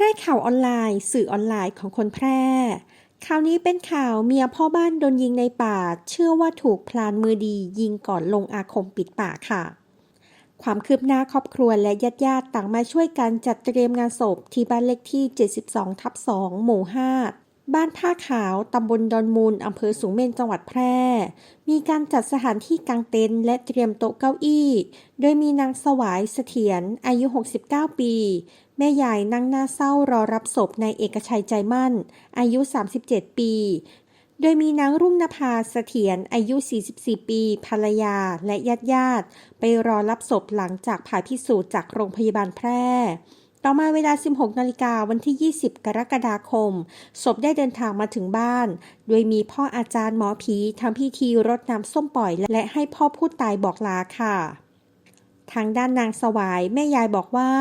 พร่ข่าวออนไลน์ สื่อออนไลน์ของคนแพร่ข่าวนี้เป็นข่าวเมียพ่อบ้านโดนยิงในป่า เชื่อว่าถูกพลานมือดียิงก่อนลงอาคมปิดป่าค่ะ ความคืบหน้าครอบครัวและญาติญาติต่างมาช่วยกันจัดเตรียมงานศพที่บ้านเลขที่ 72 ทับ 2 หมู่ 5 บ้านท่าขาว ตำบลดอนมูล อำเภอสูงเม่นจังหวัดแพร่ มีการจัดสถานที่กางเต็นท์และเตรียมโต๊ะเก้าอี้ โดยมีนางสวายเสถียรอายุ 69 ปี แม่ยายนั่งหน้าเศร้ารอรับศพนายเอกชัยใจมั่น อายุ 37 ปี โดยมีนางรุ่งนภาเสถียรอายุ 44 ปี ภรรยาและญาติญาติ ไปรอรับศพหลังจากผ่าพิสูจน์จากโรงพยาบาลแพร่ต่อมาเวลา 16 นาฬิกาวันที่ 20 กรกฎาคม ศพได้เดินทางมาถึงบ้าน โดยมีพ่ออาจารย์หมอผีทำพิธีรดน้ำส้มปล่อย และให้พ่อผู้ตายบอกลาค่ะ ทางด้านนางสวายแม่ยายบอกว่า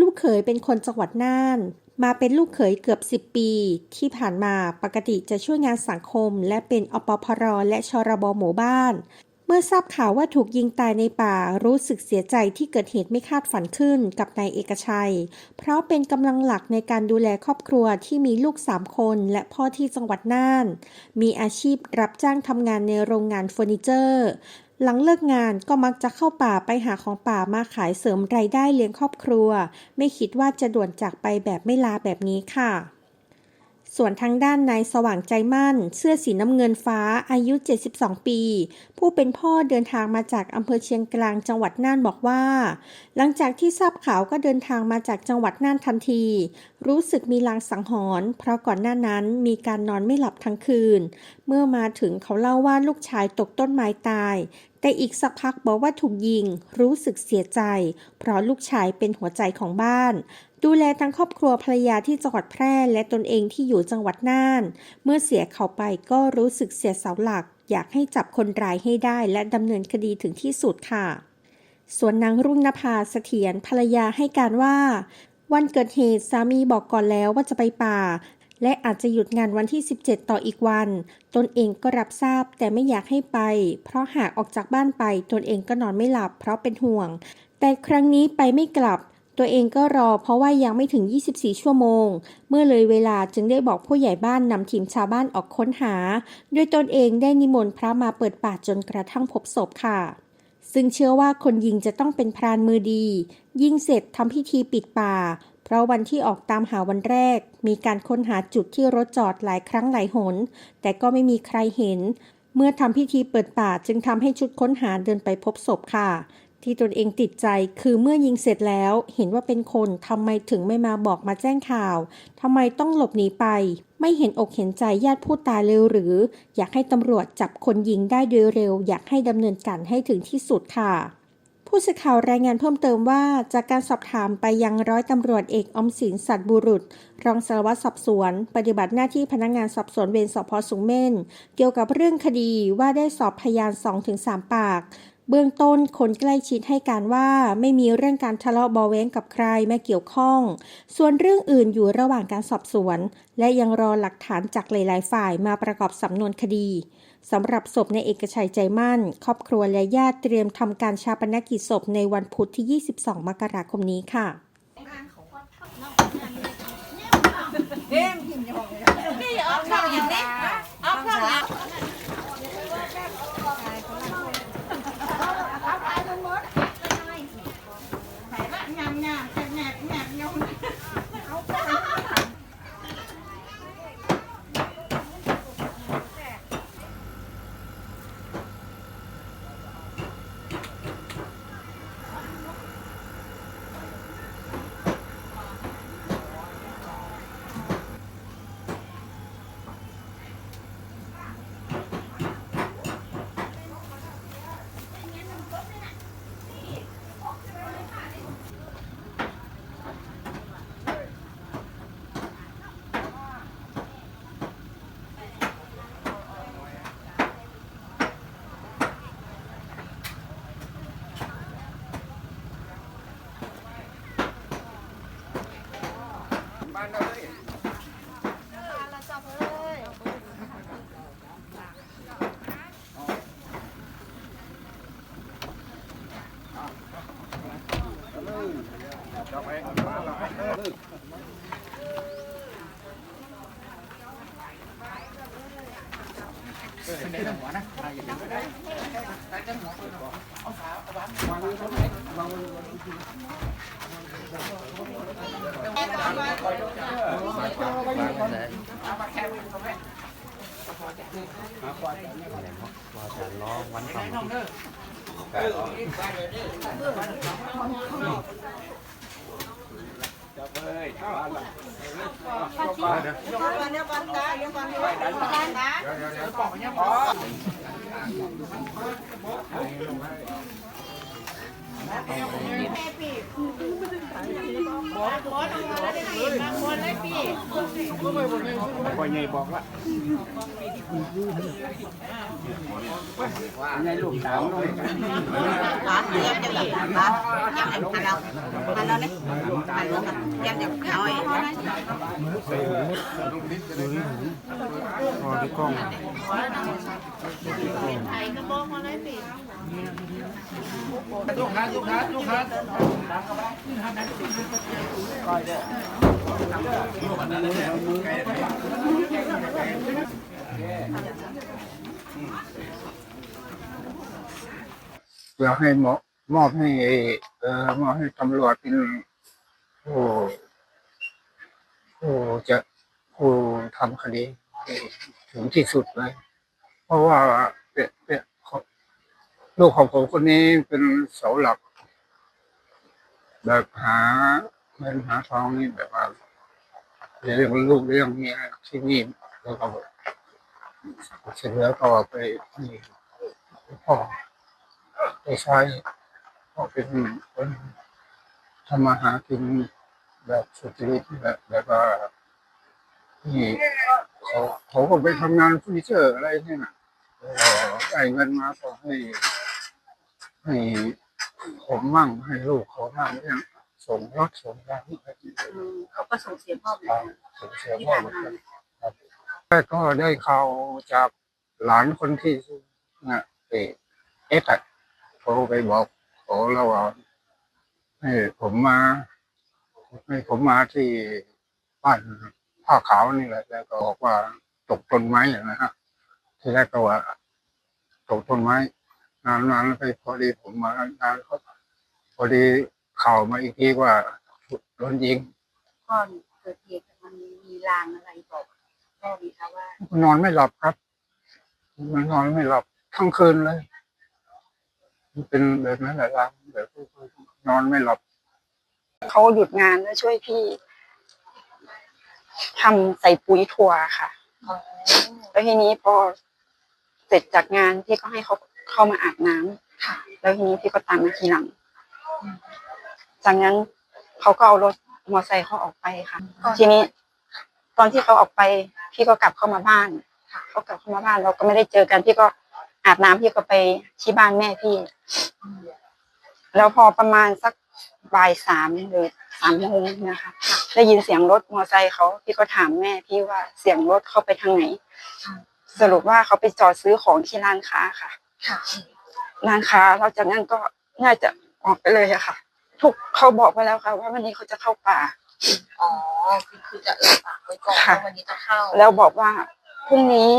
ลูกเขยเป็นคนจังหวัดน่าน มาเป็นลูกเขยเกือบ 10 ปี ที่ผ่านมาปกติจะช่วยงานสังคม และเป็นอปพรและชรบหมู่บ้าน เมื่อทราบข่าวว่าถูกยิงตายในป่ารู้สึกเสียใจที่เกิดเหตุไม่คาดฝันขึ้นกับนายเอกชัย เพราะเป็นกำลังหลักในการดูแลครอบครัวที่มีลูกสามคนและพ่อที่จังหวัดน่าน มีอาชีพรับจ้างทำงานในโรงงานเฟอร์นิเจอร์ หลังเลิกงานก็มักจะเข้าป่าไปหาของป่ามาขายเสริมรายได้เลี้ยงครอบครัว ไม่คิดว่าจะด่วนจากไปแบบไม่ลาแบบนี้ค่ะ ส่วนทางด้านนายสว่างใจมั่น เสื้อสีน้ำเงินฟ้าอายุ 72 ปี ผู้เป็นพ่อเดินทางมาจากอำเภอเชียงกลางจังหวัดน่านบอกว่า หลังจากที่ทราบข่าวก็เดินทางมาจากจังหวัดน่านทันที รู้สึกมีลางสังหรณ์เพราะก่อนหน้านั้นมีการนอนไม่หลับทั้งคืน เมื่อมาถึงเขาเล่าว่าลูกชายตกต้นไม้ตาย แต่อีกสักพักบอกว่าถูกยิง รู้สึกเสียใจ เพราะลูกชายเป็นหัวใจของบ้าน ดูแลทั้งครอบครัวภรรยาที่จังหวัดแพร่และตนเองที่อยู่จังหวัดน่าน เมื่อเสียเขาไปก็รู้สึกเสียเสาหลัก อยากให้จับคนร้ายให้ได้และดำเนินคดีถึงที่สุดค่ะ ส่วนนางรุ่งนภาเสถียรภรรยาให้การว่าวันเกิดเหตุสามีบอกก่อนแล้วว่าจะไปป่า และอาจจะหยุดงานวันที่ 17 ต่ออีกวัน ตนเองก็รับทราบแต่ไม่อยากให้ไป เพราะหากออกจากบ้านไป ตนเองก็นอนไม่หลับ เพราะเป็นห่วง แต่ครั้งนี้ไปไม่กลับ ตัวเองก็รอเพราะว่ายังไม่ถึง 24 ชั่วโมง เมื่อเลยเวลาจึงได้บอกผู้ใหญ่บ้านนำทีมชาวบ้านออกค้นหา โดยตนเองได้นิมนต์พระมาเปิดป่าจนกระทั่งพบศพค่ะซึ่งเชื่อว่าคนยิงจะต้องเป็นพรานมือดี ยิงเสร็จทำพิธีปิดป่า เพราะวันที่ออกตามหาวันแรก มีการค้นหาจุดที่รถจอดหลายครั้งหลายหน แต่ก็ไม่มีใครเห็น เมื่อทำพิธีเปิดป่าจึงทำให้ชุดค้นหาเดินไปพบศพค่ะ ที่ตนเองติดใจคือเมื่อยิงเสร็จแล้ว เห็นว่าเป็นคนทำไมถึงไม่มาบอกมาแจ้งข่าวทำไมต้องหลบหนีไป ไม่เห็นอกเห็นใจญาติผู้ตายเลยหรือ อยากให้ตำรวจจับคนยิงได้โดยเร็ว อยากให้ดำเนินการให้ถึงที่สุดค่ะ ผู้สื่อข่าวรายงานเพิ่มเติมว่า จากการสอบถามไปยังร้อยตำรวจเอกอมสินสัตบุรุษ รองสารวัตรสอบสวน ปฏิบัติหน้าที่พนักงานสอบสวนเวรสพสุงเม่น เกี่ยวกับเรื่องคดีว่าได้สอบพยาน 2-3 ปาก เบื้องต้นคนใกล้ชิดให้การว่าไม่มีเรื่องการทะเลาะเบาะแว้งกับใครมาเกี่ยวข้อง ส่วนเรื่องอื่นอยู่ระหว่างการสอบสวน และยังรอหลักฐานจากหลาย ๆ ฝ่ายมาประกอบสำนวนคดี สำหรับศพในเอกชัยใจมั่น ครอบครัวและญาติเตรียมทำการชาปนกิจศพในวันพุธที่ 22 มกราคมนี้ค่ะนี่ออาข้าวอย่างนี้เอาข้าวอย่าง ล้อวันสอง พ่อใหญ่บอกละใหญ่ลูกสาวน้อย Hả? Em cho gì? Hả? Em em hành đâu? Hành đâu đấy? Hành đâu? Em nhập rồi. พอที่กล้องอยากให้หมอ มอบให้เอ่อมอบให้ตำรวจเป็นผู้ผู้จะผู้ทำคดีถึงที่สุดเลย เพราะว่าเป็นเป็นลูกของผมคนนี้เป็นเสาหลัก แบบหาเงินหาทองนี่แบบว่าเรื่องลูกเรื่องเมียที่นี่แล้วก็เสร็จแล้วก็ไปนี่พ่อไม่ใช่ เพราเป็นคนทำมาหากินแบบสุจริตแบบแบบว่าที่เขาเขาก็ไปทำงานเฟอร์นิเจอร์อะไรเนี่ยนะเออได้เงินมาก็ให้ให้ผมมั่งให้ลูกเขามั่งเนี่ยส่งรถส่งอะไรเขาก็ส่งเสียพ่อเหมือนกันส่งเสียพ่อเหมือนกันครับแต่ก็ได้ข่าวจากหลานคนที่นะเอเอ็กอะโทรไปบอก โอ้เราว่าให้ผมมาให้ผมมาที่บ้านผ้าขาวนี่แหละ แล้วก็บอกว่าตกต้นไม้อย่างนะฮะที่แรกก็ว่าตกต้นไม้ นานๆแล้วไปพอดีผมมานานก็พอดีข่าวมาอีกทีว่าโดนยิงก่อนเกิดเหตุมันมีลางอะไรบอกพ่อมีคะว่านอนไม่หลับครับ มันนอนไม่หลับทั้งคืนเลยมัน เป็นแบบนั้นแหละครับแบบนอนไม่หลับเขาหยุดงานแล้วช่วยพี่ทำใส่ปุ๋ยถั่วค่ะแล้วทีนี้พอเสร็จจากงานพี่ก็ให้เขาเข้ามาอาบน้ำค่ะ แล้วทีนี้พี่ก็ตามมาทีหลัง จากนั้นเขาก็เอารถมอเตอร์ไซค์เขาออกไปค่ะ ทีนี้ ตอนที่เขาออกไป พี่ก็กลับเข้ามาบ้านเขากลับเข้ามาบ้านเราก็ไม่ได้เจอกันพี่ก็ อาบน้ำพี่ก็ไปที่บ้านแม่พี่ แล้วพอประมาณสักบ่ายสามหรือสามโมงนะคะได้ยินเสียงรถมอเตอร์ไซค์เขาพี่ก็ถามแม่พี่ว่าเสียงรถเข้าไปทางไหน สรุปว่าเขาไปจอดซื้อของที่ร้านค้าค่ะค่ะร้านค้าแล้วจากนั้นก็น่าจะออกไปเลยอะค่ะ ทุกเขาบอกไปแล้วค่ะ ว่าวันนี้เขาจะเข้าป่าอ๋อคือคือจะเอ่ยปากไว้ก่อนค่ะว่าวันนี้จะเข้า แล้วบอกว่าพรุ่งนี้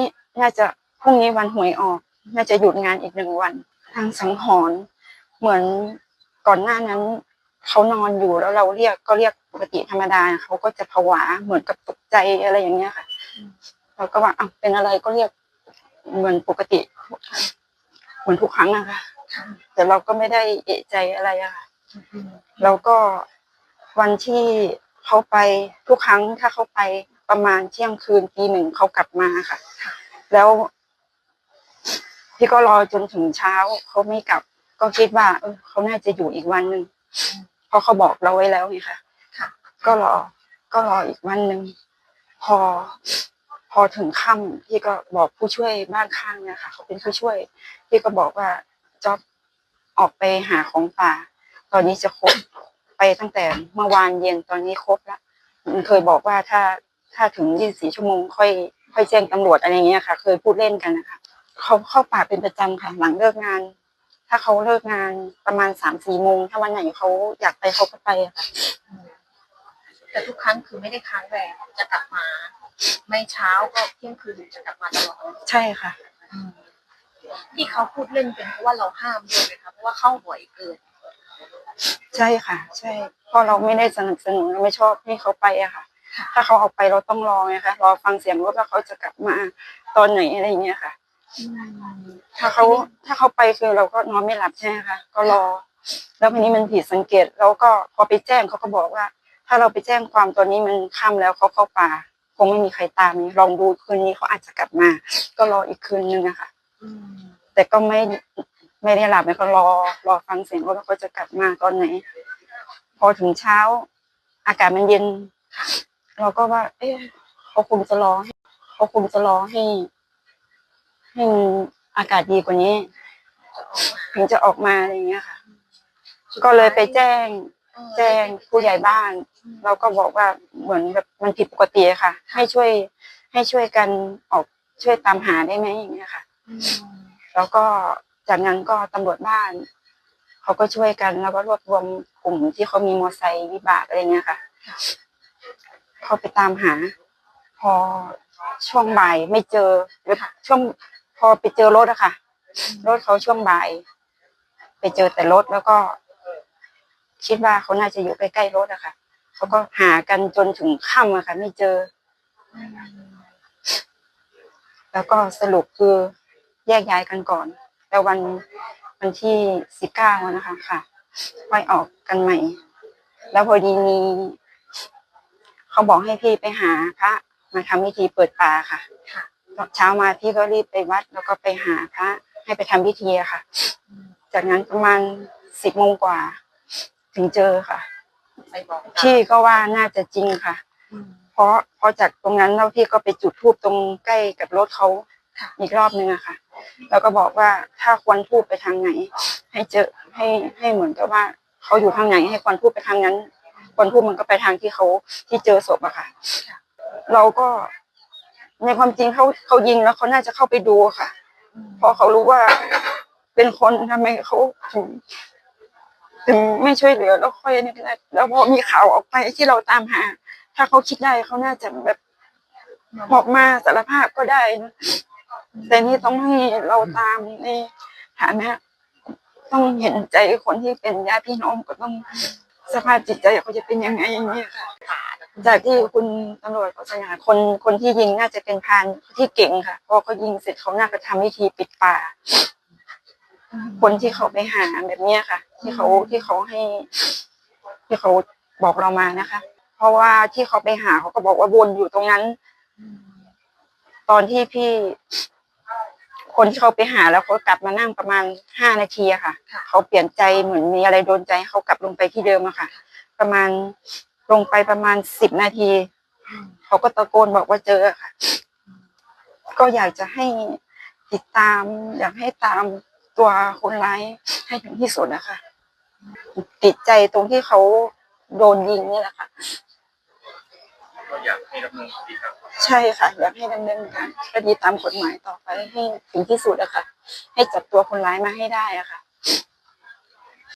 น่าจะพรุ่งนี้วันหวยออก น่าจะหยุดงานอีกหนึ่งวันทางสังหรณ์เหมือนก่อนหน้านั้นเขานอนอยู่แล้วเราเรียกก็เรียกปกติธรรมดาเขาก็จะผวาเหมือนกับตกใจอะไรอย่างเงี้ยค่ะเราก็ว่าอ้าวเป็นอะไรก็เรียกเหมือนปกติเหมือนทุกครั้งนะคะแต่เราก็ไม่ได้เอะใจอะไรอะค่ะแล้วก็วันที่เขาไปทุกครั้งถ้าเขาไปประมาณเที่ยงคืนตีหนึ่งเขากลับมาค่ะ แล้ว พี่ก็รอจนถึงเช้าเขาไม่กลับ ก็คิดว่า เออเขาน่าจะอยู่อีกวันหนึ่งเพราะเขาบอกเราไว้แล้วไงค่ะค่ะก็รอ ก็รออีกวันหนึ่งพอ พอถึงค่ำพี่ก็บอกผู้ช่วยบ้านข้างเนี่ยค่ะเขาเป็นผู้ช่วย พี่ก็บอกว่าจ๊อบออกไปหาของป่า ตอนนี้จะครบไปตั้งแต่เมื่อวานเย็นตอนนี้ครบละมันเคยบอกว่าถ้าถ้าถึงยี่สี่ชั่วโมงค่อย ค่อยแจ้งตำรวจอะไรเงี้ยค่ะ เคยพูดเล่นกันนะคะ เขาเข้าป่าเป็นประจำค่ะ หลังเลิกงาน ถ้าเขาเลิกงานประมาณสามสี่โมง ถ้าวันไหนเขาอยากไปเขาก็ไปอะค่ะ แต่ทุกครั้งคือไม่ได้ค้างแรมจะกลับมา ไม่เช้าก็เที่ยงคืนจะกลับมาตลอดใช่ค่ะ อืมที่เขาพูดเล่นเป็นเพราะว่าเราห้ามด้วยไหมคะเพราะว่าเข้าบ่อยเกิน ใช่ค่ะ ใช่เพราะเราไม่ได้สนับสนุนเราไม่ชอบให้เขาไปอะค่ะ ค่ะ ถ้าเขาเอาไปเราต้องรอไงคะรอฟังเสียงรถว่าเขาจะกลับมาตอนไหนอะไรอย่างเงี้ยค่ะ ถ้าเขาถ้าเขาไปคือเราก็นอนไม่หลับใช่ไหมคะก็รอ แล้วทีนี้มันผิดสังเกตแล้วก็พอไปแจ้งเขาก็บอกว่า ถ้าเราไปแจ้งความตอนนี้มันค่ำแล้วเขาเข้าป่า คงไม่มีใครตามลองดูคืนนี้เขาอาจจะกลับมา ก็รออีกคืนนึงอะค่ะแต่ก็ไม่ไม่ได้หลับเลยก็รอรอฟังเสียงว่าเขาจะกลับมาตอนไหน พอถึงเช้า อากาศมันเย็นเราก็ว่า เอ๊ะเขาคงจะรอให้เขาคงจะรอให้ ให้อากาศดีกว่านี้ ถึงจะออกมาอะไรอย่างเงี้ยค่ะ ก็เลยไปแจ้ง แจ้งผู้ใหญ่บ้านเราก็บอกว่าเหมือนแบบมันผิดปกติอะค่ะ ให้ช่วย ให้ช่วยกันออกช่วยตามหาได้ไหมอย่างเงี้ยค่ะ แล้วก็จากนั้นก็ตำรวจบ้านเขาก็ช่วยกันแล้วก็รวบรวมกลุ่มที่เขามีมอไซค์วิบากอะไรเงี้ยค่ะเขาไปตามหา พอช่วงบ่ายไม่เจอช่วง พอไปเจอรถอะค่ะ รถเขาช่วงบ่าย ไปเจอแต่รถแล้วก็ คิดว่าเขาน่าจะอยู่ใกล้ๆรถอะค่ะเขาก็หากันจนถึงค่ำอะค่ะ ไม่เจอ แล้วก็สรุปคือแยกย้ายกันก่อน แล้ววันวันที่สิบเก้านะคะค่ะค่อยออกกันใหม่ แล้วพอดีมีเขาบอกให้พี่ไปหาพระมาทำพิธีเปิดป่าค่ะค่ะ เช้ามาพี่ก็รีบไปวัด แล้วก็ไปหาพระ ให้ไปทำพิธีค่ะ จากนั้นประมาณสิบโมงกว่า ถึงเจอค่ะพี่ก็ว่าน่าจะจริงค่ะ เพราะพราะจากตรงนั้นแล้วพี่ก็ไปจุดทูบตรงใกล้กับรถเขาอีกรอบนึงอะค่ะ แล้วก็บอกว่าถ้าควรทูบไปทางไหน ให้เจอให้ให้เหมือนกับว่าเขาอยู่ทางไหน ให้ควรทูบไปทางนั้นควรทูบมันก็ไปทางที่เขาที่เจอศพอะค่ะ เราก็ ในความจริงเขาเขายิงแล้วเขาน่าจะเข้าไปดูค่ะพราะเขารู้ว่าเป็นคนทำไมเขาถึงถึงไม่ช่วยเหลือแล้วค่อยนี่แล้วพอมีข่าวออกไปที่เราตามหา ถ้าเขาคิดได้เขาน่าจะแบบออกมาสารภาพก็ได้นะแต่นี่ต้องให้เราตามในฐานะต้องเห็นใจคนที่เป็นญาติพี่น้องก็ต้องสภาพจิตใจเขาจะเป็นยังไงอย่างนี้ค่ะ จากที่คุณตำรวจเขาสัญญาคนคนที่ยิงน่าจะเป็นพรานที่เก่งค่ะเพราะเขายิงเสร็จเขาน่าจะทำวิธีปิดป่า คนที่เขาไปหาแบบเนี้ยค่ะ ที่เขาที่เขาให้ ที่เขาบอกเรามานะคะ เพราะว่าที่เขาไปหาเขาก็บอกว่าวนอยู่ตรงนั้น ตอนที่พี่ คนที่เขาไปหาแล้วเขากลับมานั่งประมาณห้านาทีอะค่ะ เขาเปลี่ยนใจเหมือนมีอะไรโดนใจให้เขากลับลงไปที่เดิมอะค่ะ ประมาณ ลงไปประมาณสิบนาที เขาก็ตะโกนบอกว่าเจอค่ะ ก็อยากจะให้ติดตาม อยากให้ตามตัวคนร้ายให้ถึงที่สุดนะคะ ติดใจตรงที่เขาโดนยิงนี่แหละค่ะก็อยากให้ดำเนินคดีครับใช่ค่ะ อยากให้ดำเนินการคดีตามกฎหมายต่อไปให้ถึงที่สุดอะค่ะ ให้จับตัวคนร้ายมาให้ได้อะค่ะ